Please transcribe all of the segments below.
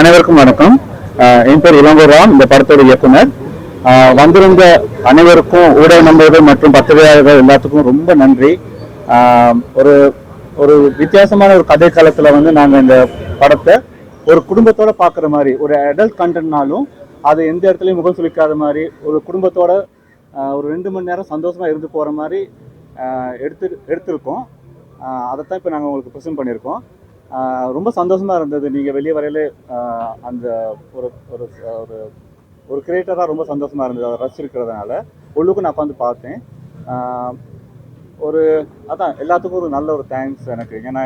அனைவருக்கும் வணக்கம். என் பேர் இளங்கோராம் இந்த படத்தோட இயக்குனர். வந்திருந்த அனைவருக்கும் ஊடக நண்பர்கள் மற்றும் பத்திரிகையாளர்கள் எல்லாத்துக்கும் ரொம்ப நன்றி. ஒரு ஒரு வித்தியாசமான ஒரு கதை காலத்தில் வந்து நாங்கள் இந்த படத்தை ஒரு குடும்பத்தோட பார்க்குற மாதிரி ஒரு அடல்ட் கண்டென்ட்னாலும் அது எந்த இடத்துலையும் முகம் சுளிக்காத மாதிரி ஒரு குடும்பத்தோட ஒரு ரெண்டு மணி நேரம் சந்தோஷமாக இருந்து போகிற மாதிரி எடுத்து எடுத்திருக்கோம். அதைத்தான் இப்போ நாங்கள் உங்களுக்கு ப்ரெசென்ட் பண்ணியிருக்கோம். ரொம்ப சந்தோஷமாக இருந்தது. நீங்கள் வெளியே வரையில அந்த ஒரு ஒரு ஒரு ஒரு கிரியேட்டராக ரொம்ப சந்தோஷமாக இருந்தது. அதை ரசிச்சிருக்கிறதுனால. உள்ளுக்கு நான் உட்காந்து பார்த்தேன். ஒரு அதான் எல்லாத்துக்கும் ஒரு நல்ல ஒரு தேங்க்ஸ் எனக்கு. ஏன்னா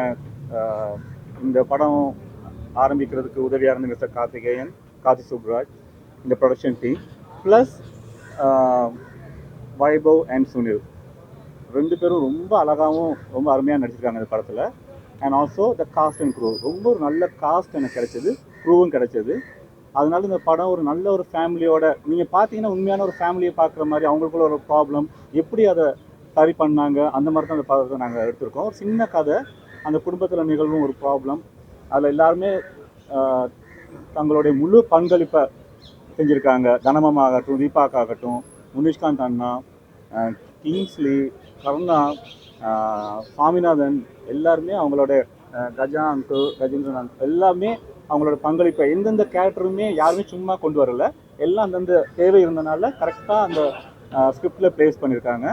இந்த படம் ஆரம்பிக்கிறதுக்கு உதவியாக இருந்த மிஸ்டர் கார்த்திகேயன் கார்த்தி சுப்ராஜ் இந்த production team plus Vaibhav and Sunil. ரெண்டு பேரும் ரொம்ப அழகாகவும் ரொம்ப அருமையாக நடிச்சிருக்காங்க இந்த படத்தில். And also the cast and crew ரொம்ப ஒரு நல்ல காஸ்ட் எனக்கு கிடைச்சது. க்ரூவும் கிடைச்சது. அதனால இந்த படம் ஒரு நல்ல ஒரு ஃபேமிலியோட நீங்கள் பார்த்தீங்கன்னா உண்மையான ஒரு ஃபேமிலியை பார்க்குற மாதிரி அவங்களுக்குள்ள ஒரு ப்ராப்ளம் எப்படி அதை சரி பண்ணாங்க? அந்த மாதிரி தான் அந்த படத்தை நாங்கள் எடுத்திருக்கோம். ஒரு சின்ன கதை அந்த குடும்பத்தில் நிகழ்வும் ஒரு ப்ராப்ளம் அதில் எல்லாருமே தங்களுடைய முழு பங்களிப்பை செஞ்சுருக்காங்க. தனமமாகட்டும் ஆகட்டும் தீபாக் ஆகட்டும் முனிஷ்காந்த் அண்ணா கிங்ஸ்லி கருணா சுவாமிநாதன் எல்லாருமே அவங்களோட கஜா அங்கு கஜேந்திரநாத் எல்லாமே அவங்களோட பங்களிப்பை எந்தெந்த கேரக்டருமே யாருமே சும்மா கொண்டு வரல. எல்லாம் அந்தந்த தேவை இருந்தனால கரெக்டாக அந்த ஸ்கிரிப்டில் ப்ளேஸ் பண்ணியிருக்காங்க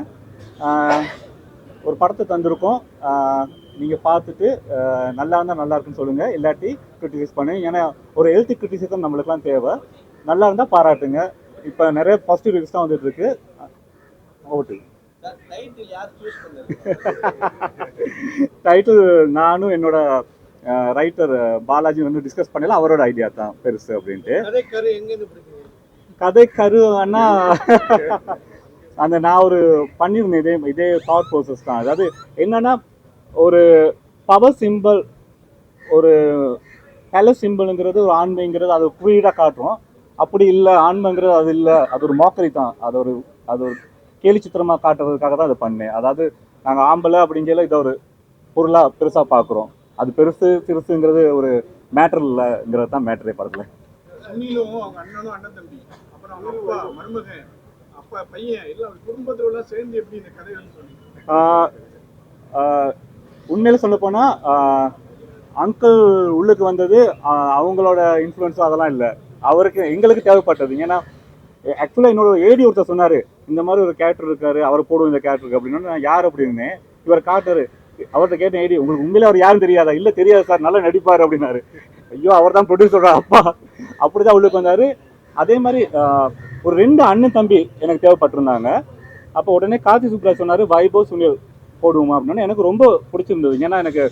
ஒரு படத்தை தந்திருக்கோம். நீங்கள் பார்த்துட்டு நல்லா இருந்தால் நல்லா இருக்குன்னு சொல்லுங்கள் இல்லாட்டி கிரிட்டிசைஸ் பண்ணு ஏன்னா ஒரு ஹெல்த் கிரிட்டிசிசம் நம்மளுக்குலாம் தேவை. நல்லா இருந்தால் பாராட்டுங்க. இப்போ நிறைய பாசிட்டிவ் ரிவ்யூஸ் தான் வந்துட்டு இருக்கு. ஓட்டு டைட்டில் நானும் என்னோட ரைட்டர் பாலாஜி வந்து டிஸ்கஸ் பண்ணல அவரோட ஐடியா தான் பெருசு அப்படின்ட்டு. கதை கரு கருன்னா அந்த நான் ஒரு பண்ணியிருந்தேன் இதே இதே தாட் ப்ரோசஸ் தான். அதாவது என்னன்னா ஒரு பவர் சிம்பிள் ஒரு ஹெல சிம்பிளுங்கிறது ஒரு ஆண்மைங்கிறது அது குறியீடாக காட்டுறோம் அப்படி இல்லை ஆண்மைங்கிறது அது இல்லை அது ஒரு மோக்கரி தான். அது ஒரு அது ஒரு கேலி சித்திரமாக காட்டுறதுக்காக தான் அதை பண்ணேன். அதாவது நாங்கள் ஆம்பளை அப்படிங்கிற இதை ஒரு பொருளாக பெருசாக பார்க்குறோம் அது பெருசு சிறுசுங்கிறது ஒரு மேட்டர் இல்லைங்கிறது தான் மேட்டரே படத்தில். உண்மையில சொல்ல போனா அங்கிள் உள்ளுக்கு வந்தது அவங்களோட இன்ஃப்ளூயன்ஸ் அதெல்லாம் இல்லை. அவருக்கு எங்களுக்கு தேவைப்பட்டது. ஏன்னா ஆக்சுவலாக என்னோட ஏடி ஒருத்தர் சொன்னாரு இந்த மாதிரி ஒரு கேரக்டர் இருக்காரு அவரை போடுவோம் இந்த கேரக்டருக்கு அப்படின்னு. நான் யார் அப்படின்னு இவர் காட்டுறாரு. அவர்கிட்ட கேட்டேன் ஐடி உங்களுக்கு உண்மையில அவர் யாரும் தெரியாதா? இல்லை தெரியாது சார் நல்லா நடிப்பார் அப்படின்னாரு. ஐயோ அவர் தான் ப்ரொடியூசரோட அப்பா. அப்படிதான் உள்ளுக்கு வந்தாரு. அதே மாதிரி ஒரு ரெண்டு அண்ணன் தம்பி எனக்கு தேவைப்பட்டிருந்தாங்க. அப்போ உடனே கார்த்தி சுப்ராஜ் சொன்னார் வைபோ சுனில் போடுவோமா? அப்படின்னா எனக்கு ரொம்ப பிடிச்சிருந்தது. ஏன்னா எனக்கு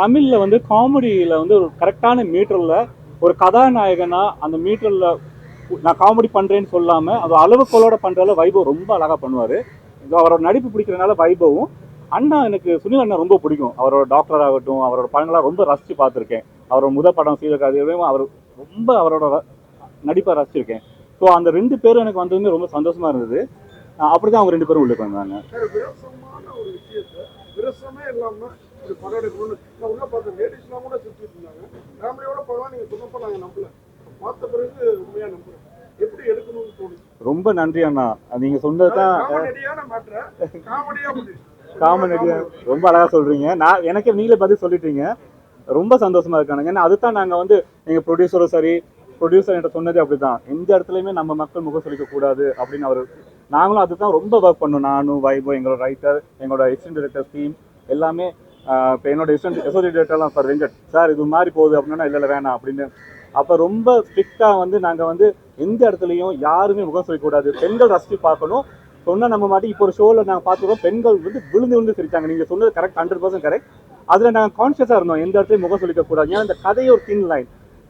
தமிழில் வந்து காமெடியில் வந்து ஒரு கரெக்டான மீட்டரில் ஒரு கதாநாயகனா அந்த மீட்டரில் நான் காமெடி பண்ணுறேன்னு சொல்லாமல் அது அளவுக்கோலோட பண்ணுறதுல வைபவ் ரொம்ப அழகாக பண்ணுவார். அவரோட நடிப்பு பிடிக்கிறதுனால வைபவும் அண்ணா எனக்கு சுனில் அண்ணா ரொம்ப பிடிக்கும். அவரோட டாக்டர் ஆகட்டும் அவரோட படங்களாக ரொம்ப ரசித்து பார்த்துருக்கேன். அவரோட முத படம் சீதகாதியும் அவர் ரொம்ப அவரோட நடிப்பை ரசிச்சிருக்கேன். ஸோ அந்த ரெண்டு பேரும் எனக்கு வந்ததுமே ரொம்ப சந்தோஷமாக இருந்தது. அப்படி தான் அவங்க ரெண்டு பேரும் உள்ளுக்கு வந்தாங்க. ஒரு பார்த்த பிறகு உண்மையா நம்புறேன் ரொம்ப நன்றி அண்ணா. நீங்க சொன்னது தான் காமெடியான மேட்ர காமெடியா ரொம்ப அழகா சொல்றீங்க. நான் எனக்கு நீங்களே பதில் சொல்லிட்டீங்க. ரொம்ப சந்தோஷமா இருக்கானுங்க. ஏன்னா அதுதான் நாங்க வந்து எங்க ப்ரொடியூசரும் சரி ப்ரொடியூசர் என்கிட்ட சொன்னதே அப்படிதான். எந்த இடத்துலையுமே நம்ம மக்கள் முகம் சொல்லிக்க கூடாது அப்படின்னு அவர் நாங்களும் அதுதான் ரொம்ப ஒர்க் பண்ணோம். நானும் வைபோ எங்களோட ரைட்டர் எங்களோட அசிஸ்டன்ட் டைரக்டர் டீம் எல்லாமே இப்போ என்னோட அசிஸ்டன்ட் எசோசியேட் டைரக்டர்லாம் சார் வெங்கட் சார் இது மாதிரி போகுது அப்படின்னா இல்லை வேணாம் அப்படின்னு அப்போ ரொம்ப ஸ்ட்ரிக்டாக வந்து நாங்கள் வந்து எந்த இடத்துலையும் யாருமே முகம் சொல்லக்கூடாது பெண்கள் ரசித்து பார்க்கணும். சொன்னா நம்ம மாட்டி இப்போ ஒரு ஷோவில் நாங்கள் பார்த்துருக்கோம். பெண்கள் வந்து விழுந்து விழுந்து சிரிச்சாங்க. நீங்கள் சொன்னது கரெக்ட் ஹண்ட்ரட் பர்சன்ட் கரெக்ட் அதில் நாங்கள் கான்ஷியஸாக இருந்தோம். எந்த இடத்துலையும் முகம் சொல்லிக்க கூடாது. ஏன்னா இந்த கதையை ஒரு தின் லைன்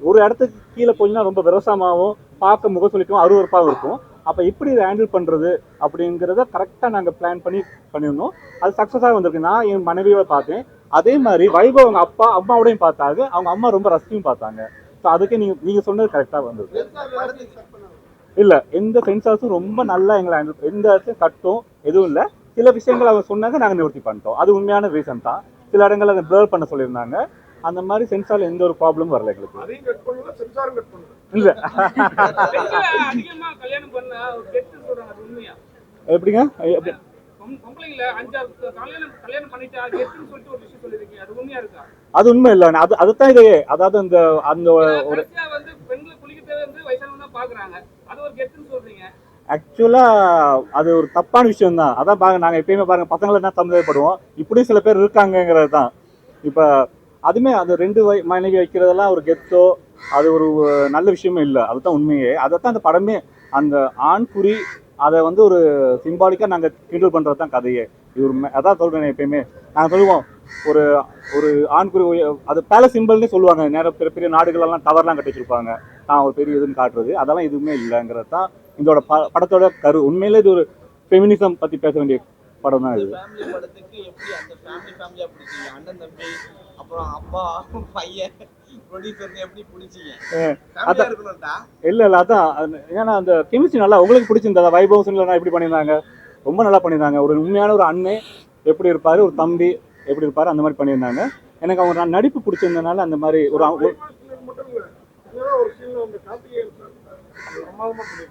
ஒரு இடத்துக்கு கீழே போச்சுன்னா ரொம்ப விவசாயமாகவும் பார்க்க முகம் சொல்லிக்கும் அருவறுப்பாகவும் இருக்கும். அப்போ எப்படி இதை ஹேண்டில் பண்ணுறது அப்படிங்கிறத கரெக்டாக நாங்கள் பிளான் பண்ணி பண்ணியிருந்தோம். அது சக்ஸஸாக வந்திருக்கு. நான் என் மனைவியோட பார்த்தேன். அதே மாதிரி வைபவ் அவங்க அப்பா அம்மாவோடையும் பார்த்தாங்க. அவங்க அம்மா ரொம்ப ரசியும் பார்த்தாங்க. ஸோ அதுக்கே நீங்கள் நீங்கள் சொன்னது கரெக்டாக வந்தது. இல்லை எந்த சென்சார்ஸும் ரொம்ப நல்லா எங்களை handle- எந்த இடத்துலையும் கட்டும் எதுவும் இல்லை. சில விஷயங்கள் அவங்க சொன்னாங்க நாங்கள் நிவர்த்தி பண்ணிட்டோம். அது உண்மையான ரீசன் தான். சில இடங்கள்ல அதை ப்ளர் பண்ண சொல்லியிருந்தாங்க. அந்த மாதிரி சென்சாரில் எந்த ஒரு ப்ராப்ளமும் வரல எங்களுக்கு. இல்லை. பெண்களை அதிகமா கல்யாணம் பண்ண கெட்டுன்னு சொல்றாங்க அது உண்மையா? எப்படிங்க? அது உண்மை இல்லை. அது அதுதான் இது அதாவது அந்த அந்த ஒரு ஆக்சுவலாக அது ஒரு தப்பான விஷயம் தான் அதான் பாருங்க நாங்கள் எப்பயுமே பாருங்க பசங்களை என்ன சந்தேகப்படுவோம் இப்படியும் சில பேர் இருக்காங்கங்கிறது தான். இப்போ அதுமே அது ரெண்டு வை மனைவி வைக்கிறதெல்லாம் ஒரு கெத்தோ அது ஒரு நல்ல விஷயமே இல்லை. அதுதான் உண்மையே. அதைத்தான் அந்த படமே அந்த ஆண் குறி அதை வந்து ஒரு சிம்பாலிக்காக நாங்கள் கிண்டல் பண்ணுறது தான் கதையே. இது ஒரு அதான் சொல்கிறேன் எப்பயுமே. நாங்கள் சொல்லுவோம் ஒரு ஒரு ஆண் குறி உய- அது பேல சிம்பிள்னே சொல்லுவாங்க. நேரம் பெரிய பெரிய நாடுகளெல்லாம் டவர்லாம் கட்டி வச்சிருப்பாங்க. தான் ஒரு பெரிய இதுன்னு காட்டுறது. அதெல்லாம் எதுவுமே இல்லைங்கிறது தான் இதோட ப படத்தோட கரு உண்மையிலே இது ஒரு ஃபெமினிசம் பற்றி பேச வேண்டிய படம் தான் இது. இல்லை இல்லை அதான். அது- ஏன்னா அந்த கெமிஸ்ட்ரி நல்லா உங்களுக்கு பிடிச்சிருந்தா வைபவ் எப்படி பண்ணியிருந்தாங்க? ரொம்ப நல்லா பண்ணியிருந்தாங்க. ஒரு உண்மையான ஒரு அண்ணன் எப்படி இருப்பார்? ஒரு தம்பி எப்படி இருப்பார் அந்த மாதிரி பண்ணியிருந்தாங்க. எனக்கு அவங்க நான் நடிப்பு பிடிச்சிருந்தனால அந்த மாதிரி ஒரு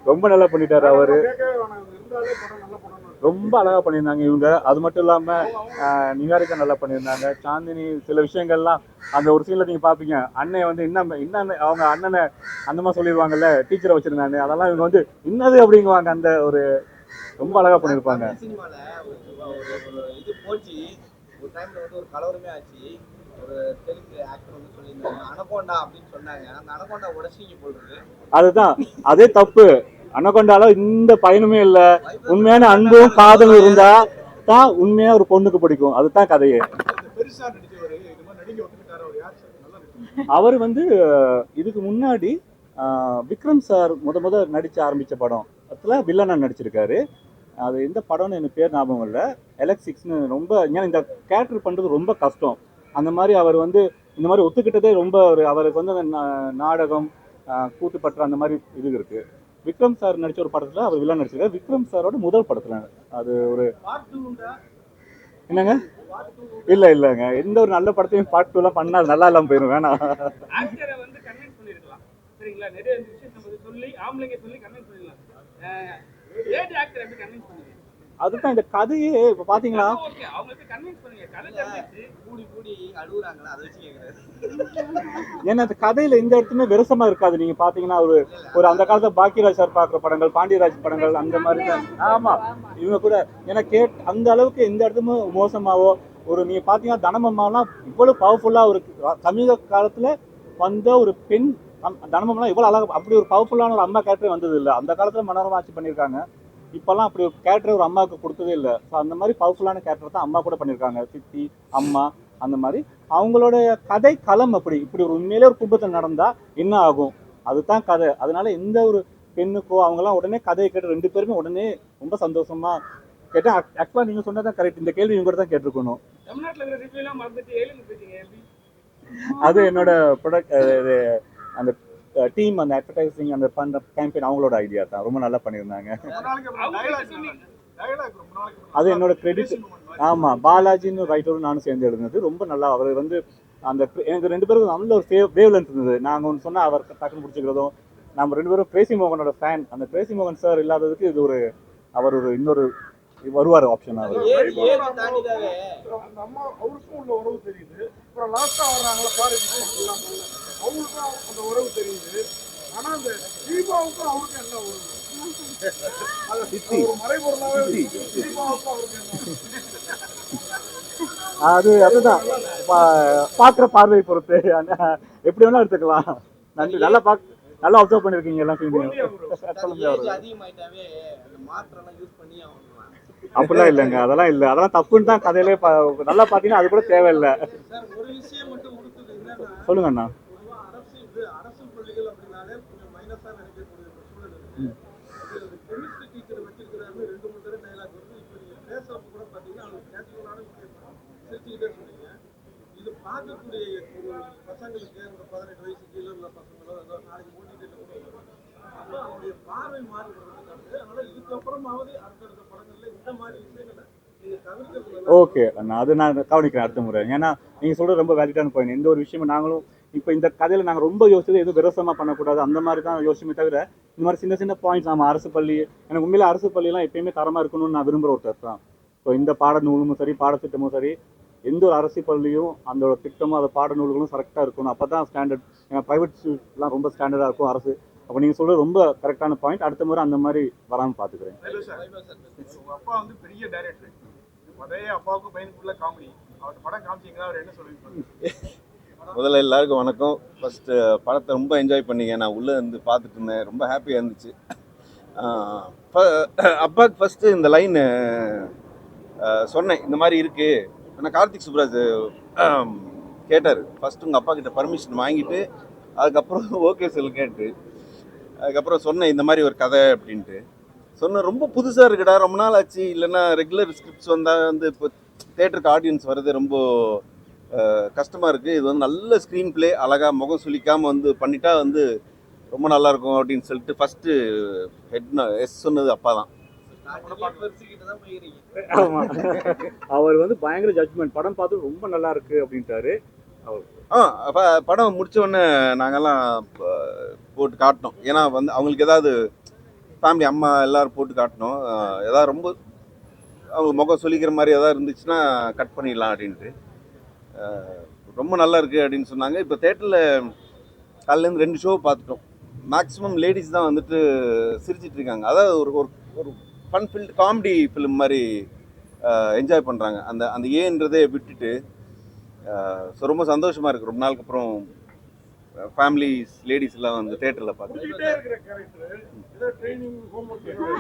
ரொம்ப நல்லா பண்ணிட்டாரு அவர். ரொம்ப அழகாக பண்ணியிருந்தாங்க இவங்க. அது மட்டும் இல்லாமல் நிகாரிக்கா நல்லா பண்ணியிருந்தாங்க. சாந்தினி சில விஷயங்கள்லாம் அந்த ஒரு சீன்ல நீங்கள் பார்ப்பீங்க அண்ணன் வந்து இன்னும் இன்னும் அவங்க அண்ணனை அந்த மாதிரி சொல்லிடுவாங்கல்ல டீச்சரை வச்சிருந்தாங்க அதெல்லாம் இவங்க வந்து இன்னது அப்படிங்குவாங்க. அந்த ஒரு ரொம்ப அழகாக பண்ணியிருப்பாங்க. ஒரு டைம்ல வந்து ஒரு கலவரமே ஆச்சு. ஒரு தெலுங்கு ஆக்டர் வந்து சொல்லியிருந்தாங்க அனகோண்டா அப்படின்னு சொன்னாங்க. அந்த அனகோண்டா உடச்சிங்க போடுறது அதுதான். அதே தப்பு. அனகொண்டால இந்த பயனுமே இல்லை. உண்மையான அன்பும் காதலும் இருந்தா தான் உண்மையா ஒரு பொண்ணுக்கு பிடிக்கும். அதுதான் கதையே. அவர் வந்து இதுக்கு முன்னாடி விக்ரம் சார் முத முத நடிச்சு ஆரம்பிச்ச படம். அதில் வில்லனா நடிச்சிருக்காரு. அது எந்த படம்னு எனக்கு பேர் ஞாபகம் இல்லை. எலக்ட்ரிக்ஸ்னு ரொம்ப ஏன்னா இந்த கேரக்டர் பண்ணுறது ரொம்ப கஷ்டம். அந்த மாதிரி அவர் வந்து இந்த மாதிரி ஒத்துக்கிட்டதே ரொம்ப ஒரு அவருக்கு வந்து அந்த நாடகம் கூட்டுப்பற்ற அந்த மாதிரி இது இருக்குது விக்ரம் சார் நடிச்ச ஒரு படத்தில் அவர் வில்லன் நடிச்சிருக்காரு. விக்ரம் சாரோட முதல் படத்தில் அது ஒரு என்னங்க? இல்லை இல்லைங்க. எந்த ஒரு நல்ல படத்தையும் பார்ட் டூலாம் பண்ணால் நல்லா இல்லாமல் போயிடும் வேணாம். சரிங்களா? நிறைய சொல்லி ஆம்பளைங்க சொல்லி கன்வின்ஸ் பண்ணிடலாம். அதுதான் இந்த கதையே இப்போ கேட்கறாரு ஏன்னா அந்த கதையில எந்த இடத்துமே விரசமா இருக்காது. நீங்க பாத்தீங்கன்னா ஒரு ஒரு அந்த காலத்துல பாக்கியராஜ் சார் பாக்குற படங்கள் பாண்டியராஜ் படங்கள் அந்த மாதிரி தான். ஆமா. இவங்க கூட ஏன்னா கேட் அந்த அளவுக்கு எந்த இடத்துமே மோசமாவோ ஒரு நீங்க பாத்தீங்கன்னா தனமம்மாலாம் இவ்வளவு பவர்ஃபுல்லா ஒரு சமீப காலத்துல வந்த ஒரு பெண் தனமம்லாம் இவ்வளவு அழகா அப்படி ஒரு பவர்ஃபுல்லான ஒரு அம்மா கேரக்டர் வந்தது இல்லை அந்த காலத்துல மனோரமா ஆட்சி பண்ணியிருக்காங்க. இப்பெல்லாம் அப்படி ஒரு கேரக்டர் ஒரு அம்மாவுக்கு கொடுத்ததே இல்லை. ஸோ அந்த மாதிரி பவர்ஃபுல்லான கேரக்டர் தான் அம்மா கூட பண்ணியிருக்காங்க. சித்தி அம்மா அந்த மாதிரி. அவங்களோட கதை களம் அப்படி. இப்படி ஒரு உண்மையிலே ஒரு குடும்பத்தில் நடந்தா என்ன ஆகும்? அதுதான் கதை. அதனால எந்த ஒரு பெண்ணுக்கோ அவங்கெல்லாம் உடனே கதையை கேட்டு ரெண்டு பேருமே உடனே ரொம்ப சந்தோஷமா கேட்டா ஆக்சுவலாக நீங்க சொன்னதான் கரெக்ட் இந்த கேள்வி இவங்க தான் கேட்டிருக்கணும். அது என்னோட ப்ரொடக்ட் அந்த டீம் அந்த அட்வர்டைசிங் அந்த பண்ற கேம்பெயின் அவங்களோட ஐடியா தான். ரொம்ப நல்லா பண்ணியிருந்தாங்க. அது என்னோட கிரெடிட் ஆமாம் ஆமா பாலாஜின்னு ரைட்டரும் நானும் சேர்ந்து எழுதுனது. ரொம்ப நல்லா அவர் வந்து அந்த எனக்கு ரெண்டு பேருக்கும் நல்ல ஒரு வேவ் லென்த் இருந்தது. நாங்கள் ஒன்று சொன்னால் அவர் டக்குன்னு பிடிச்சிக்கிறதும் நம்ம ரெண்டு பேரும் பிரேசி மோகனோட ஃபேன் அந்த பிரேசி மோகன் சார் இல்லாததுக்கு இது ஒரு அவர் ஒரு இன்னொரு வருவார் ஆப்ஷன் அவர். அவருக்கும் உள்ள உறவு தெரியுது அப்புறம் லாஸ்டா வர்றாங்களா பாரு இல்லாம அவங்களுக்கும் அந்த உறவு தெரியுது ஆனா அந்த தீபாவுக்கும் அவருக்கும் என்ன உறவு அது அதுதான் பார்க்குற பார்வை பொறுத்து எப்படி வேணா எடுத்துக்கலாம் நன்றி நல்லா பார்க்க நல்லா அப்சர்வ் பண்ணியிருக்கீங்க எல்லாம் குழந்தையா அப்படிலாம் இல்லைங்க. அதெல்லாம் இல்லை. அதெல்லாம் தப்புன்னு தான் கதையிலே பா- நல்லா பார்த்தீங்கன்னா அது கூட தேவையில்லை. சொல்லுங்க அண்ணா பார்க்கக்கூடிய ஒரு பசங்களுக்கு பதினெட்டு வயசு கீழே உள்ள பசங்களோ ஏதோ நாளைக்கு ஓட்டிட்டு ஓகே நான் அது நான் கவனிக்கிறேன் அடுத்த முறை. ஏன்னா நீங்கள் சொல்கிறது ரொம்ப வேலிட்டான பாயிண்ட் எந்த ஒரு விஷயமும் நாங்களும் இப்போ இந்த கதையில் நாங்கள் ரொம்ப யோசிச்சது எதுவும் விரசமாக பண்ணக்கூடாது. அந்த மாதிரி தான் யோசிச்சுமே தவிர இந்த மாதிரி சின்ன சின்ன பாயிண்ட்ஸ் நம்ம அரசு பள்ளி எனக்கு உண்மையில அரசு பள்ளியெல்லாம் எப்பயுமே தரமாக இருக்கணும்னு நான் விரும்புகிற ஒருத்தர் தான். இப்போ இந்த பாட நூலும் சரி பாடத்திட்டமும் சரி எந்த ஒரு அரசு பள்ளியும் அந்த திட்டமும் அந்த பாடநூல்களும் கரெக்டாக இருக்கணும். அப்போ தான் ஸ்டாண்டர்ட் ஏன்னா ஸ்கூல்லாம் ரொம்ப ஸ்டாண்டர்டாக இருக்கும். அரசு அப்போ நீங்கள் சொல்கிறது ரொம்ப கரெக்டான பாயிண்ட். அடுத்த முறை அந்த மாதிரி வராமல் பார்த்துக்கிறேன். Hello sir. உங்க அப்பா வந்து பெரிய டைரக்டர் அதே அப்பாவுக்கும் பையனுக்குள்ள காமெடி அவர் படம் காமிச்சீங்கன்னா அவர் என்ன சொல்லுவீங்க? முதல்ல எல்லாருக்கும் வணக்கம். ஃபஸ்ட்டு படத்தை ரொம்ப என்ஜாய் பண்ணீங்க. நான் உள்ளே இருந்து பார்த்துட்டு இருந்தேன். ரொம்ப ஹாப்பியாக இருந்துச்சு. அப்பாவுக்கு ஃபஸ்ட்டு இந்த லைன் சொன்னேன். இந்த மாதிரி இருக்குது ஆனால் கார்த்திக் சுப்ராஜ் கேட்டார். ஃபஸ்ட்டு உங்கள் அப்பா கிட்ட பர்மிஷன் வாங்கிட்டு அதுக்கப்புறம் ஓகே சொல்லு கேட்டு அதுக்கப்புறம் சொன்னேன் இந்த மாதிரி ஒரு கதை அப்படின்ட்டு. சொன்னேன் ரொம்ப புதுசாக இருக்குடா ரொம்ப நாள் ஆச்சு. இல்லைன்னா ரெகுலர் ஸ்கிரிப்ட்ஸ் வந்தால் வந்து இப்போ தேட்டருக்கு ஆடியன்ஸ் வர்றது ரொம்ப கஷ்டமாக இருக்குது இது வந்து நல்ல ஸ்க்ரீன் பிளே அழகாக முகம் சுளிக்காமல் வந்து பண்ணிட்டா வந்து ரொம்ப நல்லாயிருக்கும் அப்படின்னு சொல்லிட்டு ஃபஸ்ட்டு ஹெட் எஸ் சொன்னது அப்பா தான் அவர் வந்து பயங்கர ஜட்ஜ்மெண்ட் படம் பார்த்து ரொம்ப நல்லா இருக்கு அப்படின்ட்டாரு. அவர் ஆ அப்போ படம் முடிச்ச உடனே நாங்கெல்லாம் போட்டு காட்டினோம் ஏன்னா வந்து அவங்களுக்கு ஏதாவது ஃபேமிலி அம்மா எல்லாரும் போட்டு காட்டினோம் ஏதாவது ரொம்ப அவங்க முகம் சொல்லிக்கிற மாதிரி ஏதாவது இருந்துச்சுன்னா கட் பண்ணிடலாம் அப்படின்ட்டு. ரொம்ப நல்லா இருக்குது அப்படின்னு சொன்னாங்க. இப்போ தேட்டரில் காலையிலேருந்து ரெண்டு ஷோ பார்த்துட்டோம். மேக்ஸிமம் லேடிஸ் தான் வந்துட்டு சிரிச்சிட்டு இருக்காங்க. அதாவது ஒரு ஒரு ஒரு ஃபன் ஃபில்ட் காமெடி ஃபிலிம் மாதிரி என்ஜாய் பண்ணுறாங்க அந்த அந்த ஏன்றதே விட்டுட்டு ஸோ ரொம்ப சந்தோஷமாக இருக்குது ரொம்ப நாளுக்கு அப்புறம் ஃபேமிலிஸ் லேடிஸ் எல்லாம் வந்து தேட்டரில் பார்த்து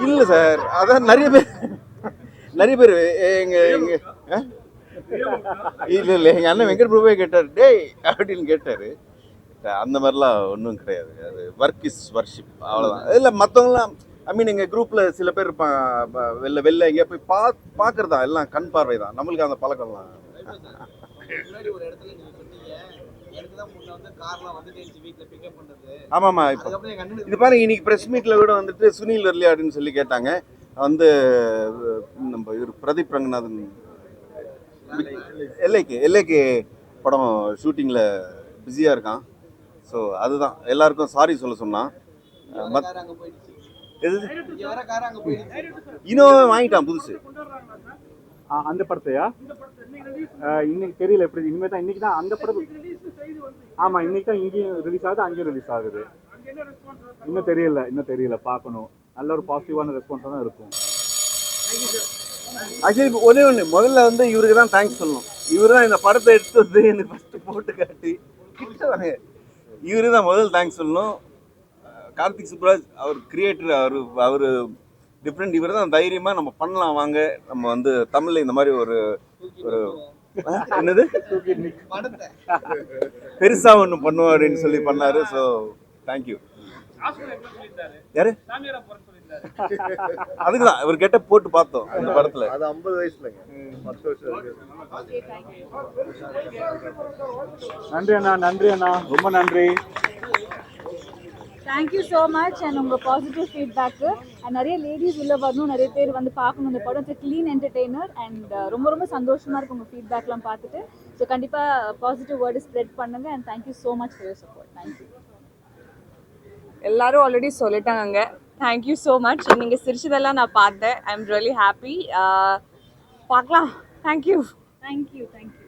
இல்லை சார் அதான் நிறைய பேர் நிறைய பேர் எங்கள் எங்கள் இல்லை இல்லை எங்கள் அண்ணன் வெங்கட் பிரபுவே கேட்டார் டேய் அப்படின்னு கேட்டார். அந்த மாதிரிலாம் ஒன்றும் கிடையாது. அது ஒர்க் இஸ் வர்ஷிப் அவ்வளோதான் இல்லை மற்றவங்களாம் ஐ மீன் எங்கள் குரூப்பில் சில பேர் இருப்பாங்க வெளில வெளில எங்கேயா போய் பா பார்க்குறதா எல்லாம் கண் பார்வை தான் நம்மளுக்கு அந்த பழக்கம்லாம். ஆமாம்மா இப்போ இது பாருங்க இன்னைக்கு ப்ரெஸ் மீட்டில் கூட வந்துட்டு சுனில் வரலையா அப்படின்னு சொல்லி கேட்டாங்க. வந்து நம்ம இவர் பிரதீப் ரங்கநாதன் எல்லைக்கு எல்லைக்கு படம் ஷூட்டிங்கில் பிஸியாக இருக்கான். ஸோ அதுதான். எல்லாருக்கும் சாரி சொல்ல சொன்னான் எது? இனோவே வாங்கிட்டான் புதுசு. அந்த படத்தையா? இன்னைக்கு தெரியல எப்படி இனிமே தான் இன்னைக்கு தான் அந்த படம் ஆமாம் இன்னைக்கு தான் இங்கேயும் ரிலீஸ் ஆகுது அங்கேயும் ரிலீஸ் ஆகுது. இன்னும் தெரியல இன்னும் தெரியல பார்க்கணும். நல்ல ஒரு பாசிட்டிவான ரெஸ்பான்ஸாக தான் இருக்கும். ஆக்சுவலி ஒரே ஒன்று முதல்ல வந்து இவருக்கு தான் தேங்க்ஸ் சொல்லணும். இவர் தான் இந்த படத்தை எடுத்து வந்து எனக்கு ஃபஸ்ட்டு போட்டு காட்டி கிட்ட இவரு தான் முதல் தேங்க்ஸ் சொல்லணும். கார்த்திக் சுப்ராஜ் அவர் கிரியேட்டர் அவர் அவர் டிஃப்ரெண்ட் இவர் தான் தைரியமாக நம்ம பண்ணலாம் வாங்க. நம்ம வந்து தமிழில் இந்த மாதிரி ஒரு ஒரு என்னது? பெருசாக ஒன்று பண்ணுவோம் அப்படின்னு சொல்லி பண்ணாரு. ஸோ தேங்க்யூ யாரு? சாமியாரா போறேன்னு சொல்லியிருந்தாரு அதுக்கு தான் இவர் கெட்ட போட்டு பார்த்தோம் இந்த படத்தில். அது ஐம்பது வயசுலங்க. பத்து வருஷம் இருக்கு. நன்றி அண்ணா நன்றி அண்ணா. ரொம்ப நன்றி. Thank you so much and உங்கள் பாசிட்டிவ் ஃபீட்பேக்கு அண்ட் நிறைய லேடிஸ் உள்ள வரணும். நிறைய பேர் வந்து பார்க்கணும் இந்த படம். க்ளீன் என்டர்டெய்னர் அண்ட் ரொம்ப ரொம்ப சந்தோஷமாக இருக்கு உங்கள் ஃபீட்பேக்லாம் பார்த்துட்டு. ஸோ கண்டிப்பாக பாசிட்டிவ் வேர்டு ஸ்ப்ரெட் பண்ணுங்கள் and thank you so much for your support thank you எல்லாரும் ஆல்ரெடி சொல்லிட்டாங்க தேங்க்யூ ஸோ மச் நீங்கள் சிரிச்சதெல்லாம் நான் பார்த்தேன். ஐ எம் ரியலி ஹாப்பி பார்க்கலாம். Thank you thank you thank you